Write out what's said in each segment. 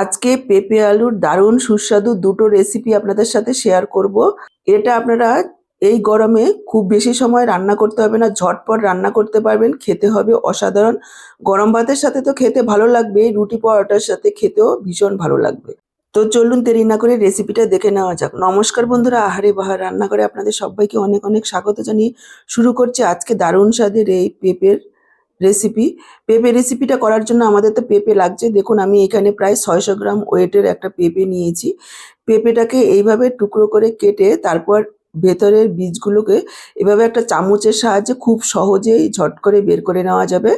আজকে পেঁপে আলুর দারুণ সুস্বাদু দুটো রেসিপি আপনাদের সাথে শেয়ার করব। এটা আপনারা এই গরমে খুব বেশি সময় রান্না করতে হবে না, ঝটপট রান্না করতে পারবেন, খেতে হবে অসাধারণ। গরম ভাতের সাথে তো খেতে ভালো লাগবে, রুটি পরোটার সাথে খেতেও ভীষণ ভালো লাগবে। তো চলুন দেরি না করে রেসিপিটা দেখে নেওয়া যাক। নমস্কার বন্ধুরা, আহারে বাহার রান্না করে আপনাদের সবাইকে অনেক অনেক স্বাগত জানিয়ে শুরু করছি আজকে দারুণ স্বাদের এই পেঁপের রেসিপি পেঁপে রেসিপিটা করার জন্য আমাদের তো পেঁপে লাগছে। দেখুন, আমি এখানে প্রায় ছয়শো গ্রাম ওয়েটের একটা পেঁপে নিয়েছি। পেঁপেটাকে এইভাবে টুকরো করে কেটে তারপর ভেতরের বীজগুলোকে এভাবে একটা চামচের সাহায্যে খুব সহজেই ঝট করে বের করে নেওয়া যাবে।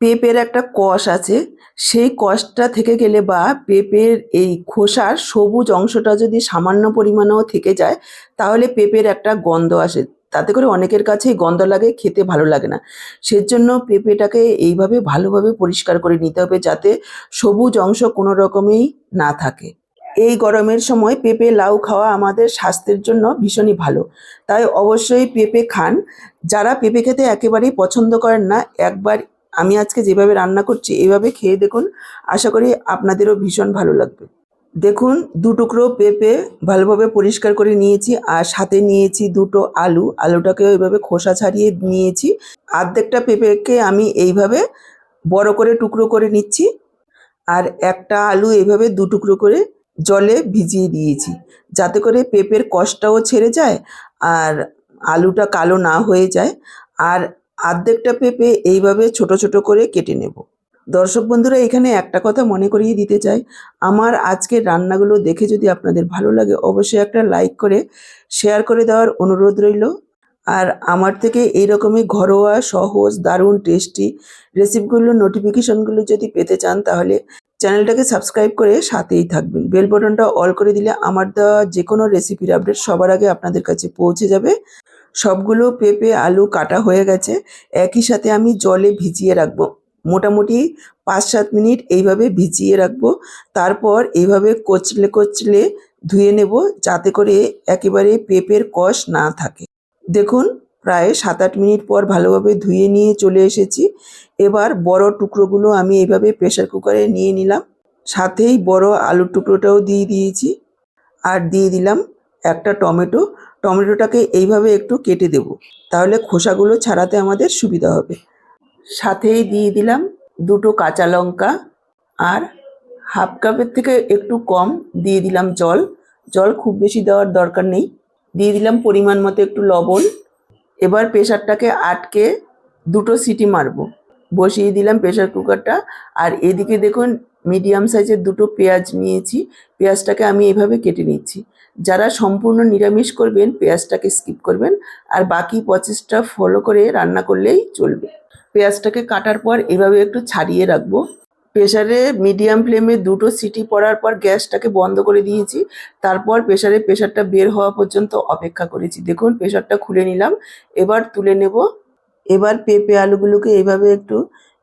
পেঁপের একটা কষ আছে। সেই কষটা থেকে গেলে বা পেঁপের এই খোসার সবুজ অংশটা যদি সামান্য পরিমাণেও থেকে যায়, তাহলে পেঁপের একটা গন্ধ আসে। তাতে করে অনেকের কাছেই গন্ধ লাগে, খেতে ভালো লাগে না। সেজন্য পেঁপেটাকে এইভাবে ভালোভাবে পরিষ্কার করে নিতে হবে যাতে সবুজ অংশ কোনো রকমেই না থাকে। এই গরমের সময় পেঁপে লাউ খাওয়া আমাদের স্বাস্থ্যের জন্য ভীষণই ভালো। তাই অবশ্যই পেঁপে খান। যারা পেঁপে খেতে একেবারেই পছন্দ করেন না, একবার আমি আজকে যেভাবে রান্না করছি এইভাবে খেয়ে দেখুন। আশা করি আপনাদেরও ভীষণ ভালো লাগবে। দেখুন, দু টুকরো পেঁপে ভালোভাবে পরিষ্কার করে নিয়েছি আর সাথে নিয়েছি দুটো আলু। আলুটাকেও এইভাবে খোসা ছাড়িয়ে নিয়েছি। অর্ধেকটা পেঁপেকে আমি এইভাবে বড় করে টুকরো করে নিচ্ছি আর একটা আলু এইভাবে দু টুকরো করে জলে ভিজিয়ে দিয়েছি যাতে করে পেঁপের কষটাও ছেড়ে যায় আর আলুটা কালো না হয়ে যায়। আর অর্ধেকটা পেঁপে এইভাবে ছোট ছোট করে কেটে নেব। দর্শক বন্ধুরা, এখানে একটা কথা মনে করিয়ে দিতে চাই। আমার আজকের রান্নাগুলো দেখে যদি আপনাদের ভালো লাগে, অবশ্যই একটা লাইক করে, শেয়ার করে দেওয়ার অনুরোধ রইল। আর আমার থেকে এই রকমই ঘরোয়া, সহজ, দারুণ, টেস্টি রেসিপিগুলো, নোটিফিকেশনগুলো যদি পেতে চান, তাহলে চ্যানেলটাকে সাবস্ক্রাইব করে সাথেই থাকবেন। বেল বটনটা অল করে দিলে আমার দেওয়া যে কোনো রেসিপির আপডেট সবার আগে আপনাদের কাছে পৌঁছে যাবে। সবগুলো পেঁপে, আলু কাটা হয়ে গেছে। একই সাথে আমি জলে ভিজিয়ে রাখব। মোটামুটি পাঁচ সাত মিনিট এইভাবে ভিজিয়ে রাখব। তারপর এইভাবে কচলে কচলে ধুয়ে নেব যাতে করে একেবারে পেঁপের কষ না থাকে। দেখুন, প্রায় সাত আট মিনিট পর ভালোভাবে ধুয়ে নিয়ে চলে এসেছি। এবার বড় টুকরোগুলো আমি এইভাবে প্রেশার কুকারে নিয়ে নিলাম। সাথেই বড় আলুর টুকরোটাও দিয়ে দিয়েছি। আর দিয়ে দিলাম একটা টমেটো। টমেটোটাকে এইভাবে একটু কেটে দেব। তাহলে খোসাগুলো ছাড়াতে আমাদের সুবিধা হবে। সাথেই দিয়ে দিলাম দুটো কাঁচা লঙ্কা আর হাফ কাপের থেকে একটু কম দিয়ে দিলাম জল। জল খুব বেশি দেওয়ার দরকার নেই। দিয়ে দিলাম পরিমাণ মতো একটু লবণ। এবার প্রেশারটাকে আটকে দুটো সিটি মারবো। বসিয়ে দিলাম প্রেশার কুকারটা। আর এদিকে দেখুন মিডিয়াম সাইজের দুটো পেঁয়াজ নিয়েছি, পেঁয়াজটাকে আমি এভাবে কেটে নিচ্ছি। যারা সম্পূর্ণ নিরামিষ করবেন, পেঁয়াজটাকে স্কিপ করবেন, আর বাকি প্রসেসটা ফলো করে রান্না করলেই চলবে। পেঁয়াজটাকে কাটার পর এভাবে একটু ছাড়িয়ে রাখব। প্রেশারে মিডিয়াম ফ্লেমে দুটো সিটি পড়ার পর গ্যাসটাকে বন্ধ করে দিয়েছি। তারপর প্রেশারে প্রেশারটা বের হওয়া পর্যন্ত অপেক্ষা করেছি। দেখুন প্রেশারটা খুলে নিলাম। এবার তুলে নেব। এবার পেঁপে আলুগুলোকে এইভাবে একটু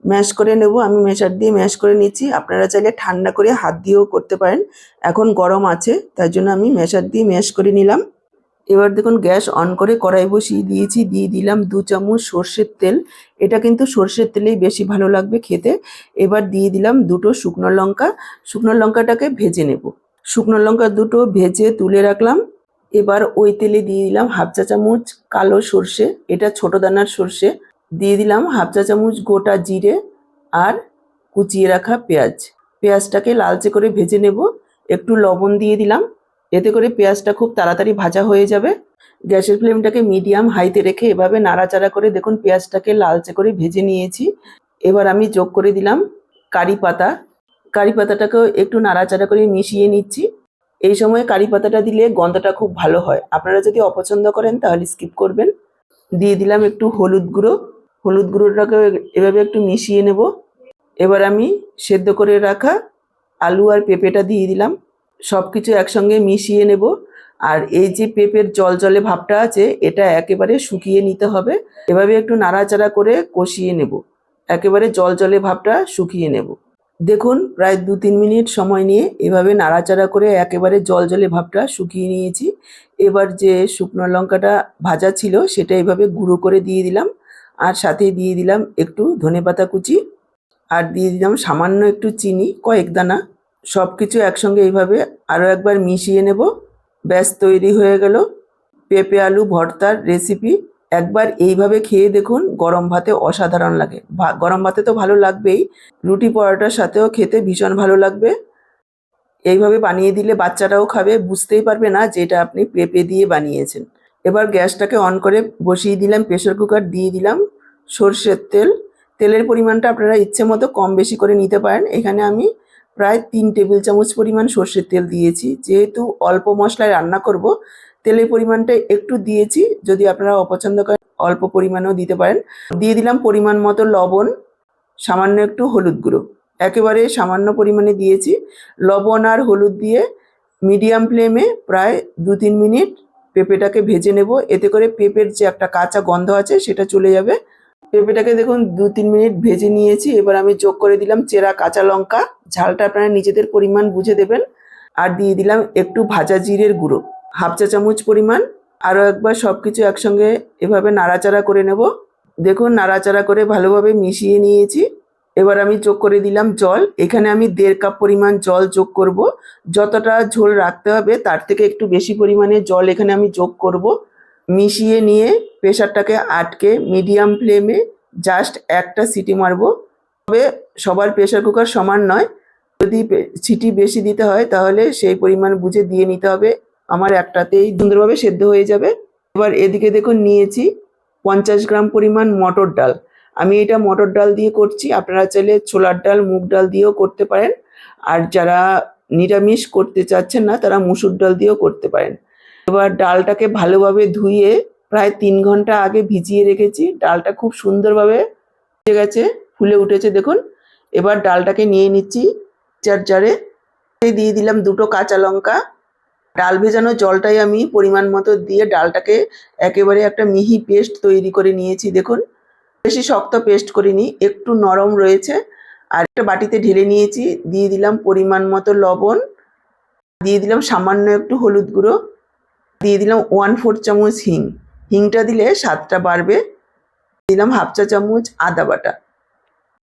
ম্যাশ করে নেব, আমি মেশার দিয়ে ম্যাশ করে নিচ্ছি। আপনারা চাইলে ঠান্ডা করে হাত দিয়েও করতে পারেন। এখন গরম আছে তার জন্য আমি ম্যাশার দিয়ে ম্যাশ করে নিলাম। এবার দেখুন, গ্যাস অন করে কড়াই বসিয়ে দিয়েছি, দিয়ে দিলাম দু চামচ সর্ষের তেল। এটা কিন্তু সর্ষের তেলেই বেশি ভালো লাগবে খেতে। এবার দিয়ে দিলাম দুটো শুকনো লঙ্কা। শুকনো লঙ্কাটাকে ভেজে নেব। শুকনো লঙ্কা দুটো ভেজে তুলে রাখলাম। এবার ওই তেলে দিয়ে দিলাম হাফ চা চামচ কালো সর্ষে। এটা ছোট দানার সর্ষে। দিয়ে দিলাম হাফ চা চামচ গোটা জিরে আর কুচিয়ে রাখা পেঁয়াজ। পেঁয়াজটাকে লালচে করে ভেজে নেব। একটু লবণ দিয়ে দিলাম। এতে করে পেঁয়াজটা খুব তাড়াতাড়ি ভাজা হয়ে যাবে। গ্যাসের ফ্লেমটাকে মিডিয়াম হাইতে রেখে এভাবে নাড়াচাড়া করে দেখুন পেঁয়াজটাকে লালচে করে ভেজে নিয়েছি। এবার আমি যোগ করে দিলাম কারি পাতা। কারি পাতাটাকেও একটু নাড়াচাড়া করে মিশিয়ে নিচ্ছি। এই সময় কারি পাতাটা দিলে গন্ধটা খুব ভালো হয়। আপনারা যদি অপছন্দ করেন তাহলে স্কিপ করবেন। দিয়ে দিলাম একটু হলুদ গুঁড়ো। হলুদ গুঁড়োটাকে এভাবে একটু মিশিয়ে নেব। এবার আমি সেদ্ধ করে রাখা আলু আর পেঁপেটা দিয়ে দিলাম। সব কিছু একসঙ্গে মিশিয়ে নেব। আর এই যে পেঁপের জল জলে ভাবটা আছে, এটা একেবারে শুকিয়ে নিতে হবে। এভাবে একটু নাড়াচাড়া করে কষিয়ে নেব। একেবারে জল জলে ভাবটা শুকিয়ে নেব। দেখুন, প্রায় দু তিন মিনিট সময় নিয়ে এভাবে নাড়াচাড়া করে একেবারে জল জলে ভাবটা শুকিয়ে নিয়েছি। এবার যে শুকনো লঙ্কাটা ভাজা ছিল, সেটা এভাবে গুঁড়ো করে দিয়ে দিলাম। আর সাথে দিয়ে দিলাম একটু ধনেপাতা কুচি আর দিয়ে দিলাম সামান্য একটু চিনি, কয়েক দানা। সব কিছু একসঙ্গে এইভাবে আরও একবার মিশিয়ে নেব। ব্যাস, তৈরি হয়ে গেল। পেঁপে, আলু, ভর্তার রেসিপি একবার এইভাবে খেয়ে দেখুন, গরম ভাতে অসাধারণ লাগে। গরম ভাতে তো ভালো লাগবেই। রুটি পরোটার সাথেও খেতে ভীষণ ভালো লাগবে। এইভাবে বানিয়ে দিলে বাচ্চারাও খাবে। বুঝতেই পারবে না যে এটা আপনি পেঁপে দিয়ে বানিয়েছেন। এবার গ্যাসটাকে অন করে বসিয়ে দিলাম প্রেশার কুকার দিয়ে দিলাম। সর্ষের তেল। তেলের পরিমাণটা আপনারা ইচ্ছে মতো কম বেশি করে নিতে পারেন। এখানে আমি প্রায় তিন টেবিল চামচ পরিমাণ সর্ষের তেল দিয়েছি। যেহেতু অল্প মশলায় রান্না করব, তেলের পরিমাণটা একটু দিয়েছি। যদি আপনারা অপছন্দ করেন, অল্প পরিমাণেও দিতে পারেন। দিয়ে দিলাম পরিমাণ মতো লবণ, সামান্য একটু হলুদ গুঁড়ো। একেবারে সামান্য পরিমাণে দিয়েছি। লবণ আর হলুদ দিয়ে মিডিয়াম ফ্লেমে প্রায় দু তিন মিনিট পেঁপেটাকে ভেজে নেব। এতে করে পেঁপের যে একটা কাঁচা গন্ধ আছে, সেটা চলে যাবে। পেঁপেটাকে দেখুন দু তিন মিনিট ভেজে নিয়েছি। এবার আমি যোগ করে দিলাম চেরা কাঁচা লঙ্কা। ঝালটা আপনারা নিজেদের পরিমাণ বুঝে দেবেন। আর দিয়ে দিলাম একটু ভাজা জিরের গুঁড়ো। হাফ চা চামচ পরিমাণ। আরও একবার সব কিছু একসঙ্গে এভাবে নাড়াচাড়া করে নেব। দেখুন নাড়াচাড়া করে ভালোভাবে মিশিয়ে নিয়েছি। এবার আমি যোগ করে দিলাম জল। এখানে আমি দেড় কাপ পরিমাণ জল যোগ করব। যতটা ঝোল রাখতে হবে তার থেকে একটু বেশি পরিমাণে জল এখানে আমি যোগ করব। মিশিয়ে নিয়ে প্রেশারটাকে আটকে মিডিয়াম ফ্লেমে জাস্ট একটা সিটি মারবো। তবে সবার প্রেশার কুকার সমান নয়। যদি সিটি বেশি দিতে হয় তাহলে সেই পরিমাণ বুঝে দিয়ে নিতে হবে। আমার একটাতেই সুন্দরভাবে সেদ্ধ হয়ে যাবে। এবার এদিকে দেখুন নিয়েছি পঞ্চাশ গ্রাম পরিমাণ মটর ডাল। আমি এটা মটর ডাল দিয়ে করছি। আপনারা চাইলে ছোলার ডাল, মুগ ডাল দিয়েও করতে পারেন। আর যারা নিরামিষ করতে চাচ্ছেন না, তারা মুসুর ডাল দিয়েও করতে পারেন। এবার ডালটাকে ভালোভাবে ধুয়ে প্রায় তিন ঘণ্টা আগে ভিজিয়ে রেখেছি। ডালটা খুব সুন্দরভাবে ফুটে গেছে, ফুলে উঠেছে, দেখুন। এবার ডালটাকে নিয়ে নিচ্ছি চার জারে দিয়ে দিলাম দুটো কাঁচা লঙ্কা। ডাল ভেজানো জলটাই আমি পরিমাণ মতো দিয়ে ডালটাকে একেবারে একটা মিহি পেস্ট তৈরি করে নিয়েছি, দেখুন। বেশি শক্ত পেস্ট করিনি, একটু নরম রয়েছে। আর একটা বাটিতে ঢেলে নিয়েছি, দিয়ে দিলাম পরিমাণ মতো লবণ। দিয়ে দিলাম সামান্য একটু হলুদ গুঁড়ো। দিয়ে দিলাম ওয়ান ফোর চামচ হিং। হিংটা দিলে স্বাদটা বাড়বে। দিলাম হাফ চা চামচ আদা বাটা।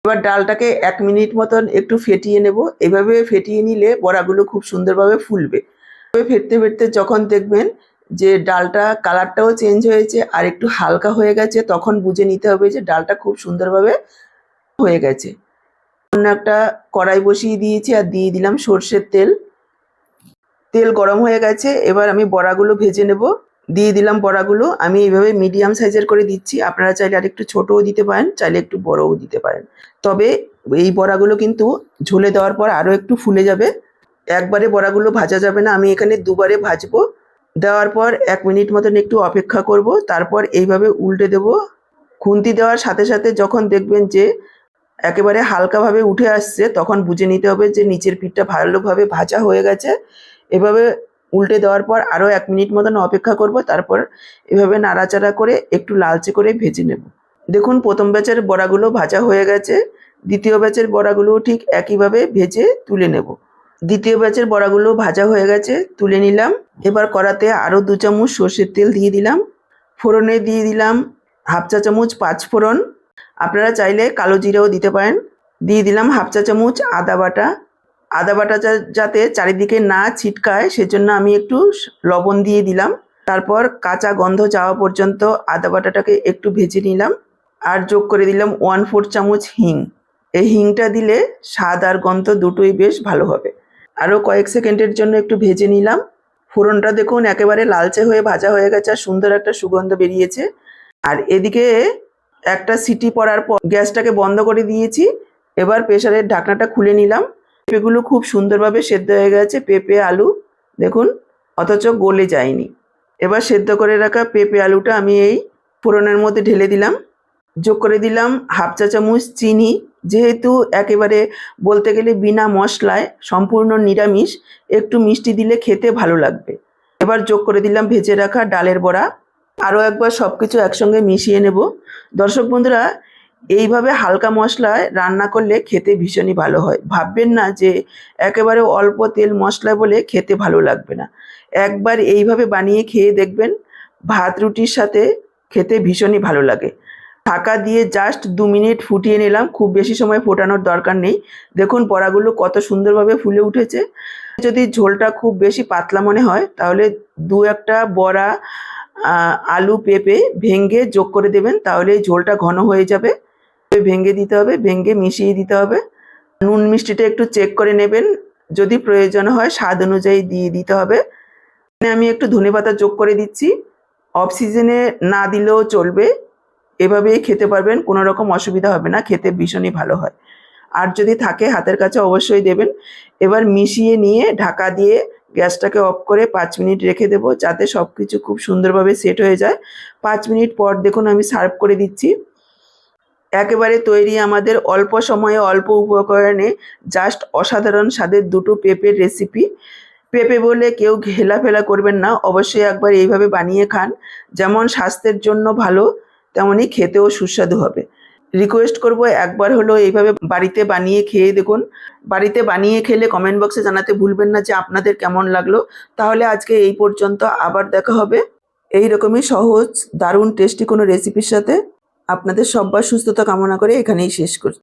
এবার ডালটাকে এক মিনিট মতন একটু ফেটিয়ে নেব। এভাবে ফেটিয়ে নিলে বড়াগুলো খুব সুন্দরভাবে ফুলবে। ফেটতে ফেটতে যখন দেখবেন যে ডালটা কালারটাও চেঞ্জ হয়েছে আর একটু হালকা হয়ে গেছে, তখন বুঝে নিতে হবে যে ডালটা খুব সুন্দরভাবে হয়ে গেছে। অন্য একটা কড়াই বসিয়ে দিয়েছি আর দিয়ে দিলাম সর্ষের তেল। তেল গরম হয়ে গেছে। এবার আমি বড়াগুলো ভেজে নেব। দিয়ে দিলাম বড়াগুলো আমি এইভাবে মিডিয়াম সাইজের করে দিচ্ছি। আপনারা চাইলে আর একটু ছোটও দিতে পারেন, চাইলে একটু বড়ও দিতে পারেন। তবে এই বড়াগুলো কিন্তু ঝুলে দেওয়ার পর আরও একটু ফুলে যাবে। একবারে বড়াগুলো ভাজা যাবে না। আমি এখানে দুবারে ভাজবো। দেওয়ার পর এক মিনিট মতন একটু অপেক্ষা করব। তারপর এইভাবে উল্টে দেব। খুন্তি দেওয়ার সাথে সাথে যখন দেখবেন যে একেবারে হালকাভাবে উঠে আসছে, তখন বুঝে নিতে হবে যে নিচের পিঠটা ভালোভাবে ভাজা হয়ে গেছে। এভাবে উল্টে দেওয়ার পর আরও এক মিনিট মতন অপেক্ষা করব, তারপর এভাবে নাড়াচাড়া করে একটু লালচে করে ভেজে নেব। দেখুন, প্রথম ব্যাচের বড়াগুলো ভাজা হয়ে গেছে। দ্বিতীয় ব্যাচের বড়াগুলো ঠিক একইভাবে ভেজে তুলে নেব। দ্বিতীয় ব্যাচের বড়াগুলো ভাজা হয়ে গেছে, তুলে নিলাম। এবার কড়াতে আরও দু চামচ সর্ষের তেল দিয়ে দিলাম। ফোড়নে দিয়ে দিলাম হাফ চা চামচ পাঁচ ফোড়ন। আপনারা চাইলে কালো জিরেও দিতে পারেন। দিয়ে দিলাম হাফ চা চামচ আদা বাটা। আদা বাটাটা যাতে চারিদিকে না ছিটকায়, সেজন্য আমি একটু লবণ দিয়ে দিলাম। তারপর কাঁচা গন্ধ যাওয়া পর্যন্ত আদা বাটাটাকে একটু ভেজে নিলাম আর যোগ করে দিলাম ওয়ান ফোর চামচ হিং। এই হিংটা দিলে স্বাদ আর গন্ধ দুটোই বেশ ভালো হবে। আরও কয়েক সেকেন্ডের জন্য একটু ভেজে নিলাম। ফোড়নটা দেখুন একেবারে লালচে হয়ে ভাজা হয়ে গেছে আর সুন্দর একটা সুগন্ধ বেরিয়েছে। আর এদিকে একটা সিটি পড়ার পর গ্যাসটাকে বন্ধ করে দিয়েছি। এবার প্রেশারের ঢাকনাটা খুলে নিলাম। পেঁপেগুলো খুব সুন্দরভাবে সেদ্ধ হয়ে গেছে, পেঁপে, আলু, দেখুন, অথচ গলে যায়নি। এবার সেদ্ধ করে রাখা পেঁপে আলুটা আমি এই ফোড়নের মধ্যে ঢেলে দিলাম। যোগ করে দিলাম হাফ চা চামচ চিনি, যেহেতু একেবারে বলতে গেলে বিনা মশলায় সম্পূর্ণ নিরামিষ, একটু মিষ্টি দিলে খেতে ভালো লাগবে। এবার যোগ করে দিলাম ভেজে রাখা ডালের বড়া। আরও একবার সব কিছু একসঙ্গে মিশিয়ে নেব। দর্শক বন্ধুরা এইভাবে হালকা মশলায় রান্না করলে খেতে ভীষণই ভালো হয়। ভাববেন না যে একেবারে অল্প তেল মশলা বলে খেতে ভালো লাগবে না। একবার এইভাবে বানিয়ে খেয়ে দেখবেন ভাত রুটির সাথে খেতে ভীষণই ভালো লাগে। ঢাকা দিয়ে জাস্ট দু মিনিট ফুটিয়ে নিলাম, খুব বেশি সময় ফোটানোর দরকার নেই। দেখুন বড়াগুলো কত সুন্দরভাবে ফুলে উঠেছে। যদি ঝোলটা খুব বেশি পাতলা মনে হয়, তাহলে দু একটা বড়া আলু পেঁপে ভেঙে যোগ করে দেবেন তাহলে ঝোলটা ঘন হয়ে যাবে। ভেঙে দিতে হবে, ভেঙে মিশিয়ে দিতে হবে। নুন মিষ্টিটা একটু চেক করে নেবেন, যদি প্রয়োজন হয় স্বাদ অনুযায়ী দিয়ে দিতে হবে। আমি একটু ধনেপাতা যোগ করে দিচ্ছি। অফ সিজনে না দিলেও চলবে। এভাবেই খেতে পারবেন, কোনো রকম অসুবিধা হবে না, খেতে ভীষণই ভালো হয়। আর যদি থাকে হাতের কাছে অবশ্যই দেবেন। এবার মিশিয়ে নিয়ে ঢাকা দিয়ে গ্যাসটাকে অফ করে পাঁচ মিনিট রেখে দেবো, যাতে সব কিছু খুব সুন্দরভাবে সেট হয়ে যায়। পাঁচ মিনিট পর দেখুন আমি সার্ভ করে দিচ্ছি। একেবারে তৈরি আমাদের অল্প সময়ে অল্প উপকরণে জাস্ট অসাধারণ স্বাদের দুটো পেঁপের রেসিপি পেঁপে বলে কেউ ঘেলাফেলা করবেন না, অবশ্যই একবার এইভাবে বানিয়ে খান। যেমন স্বাস্থ্যের জন্য ভালো তেমনই খেতেও সুস্বাদু হবে। রিকোয়েস্ট করব একবার হলো এইভাবে বাড়িতে বানিয়ে খেয়ে দেখুন। বাড়িতে বানিয়ে খেলে কমেন্ট বক্সে জানাতে ভুলবেন না যে আপনাদের কেমন লাগল। তাহলে আজকে এই পর্যন্ত আবার দেখা হবে। এই রকমই সহজ, দারুণ টেস্টি কোনো রেসিপির সাথে। আপনাদের সব্বার সুস্থতা কামনা করে এখানেই শেষ করছি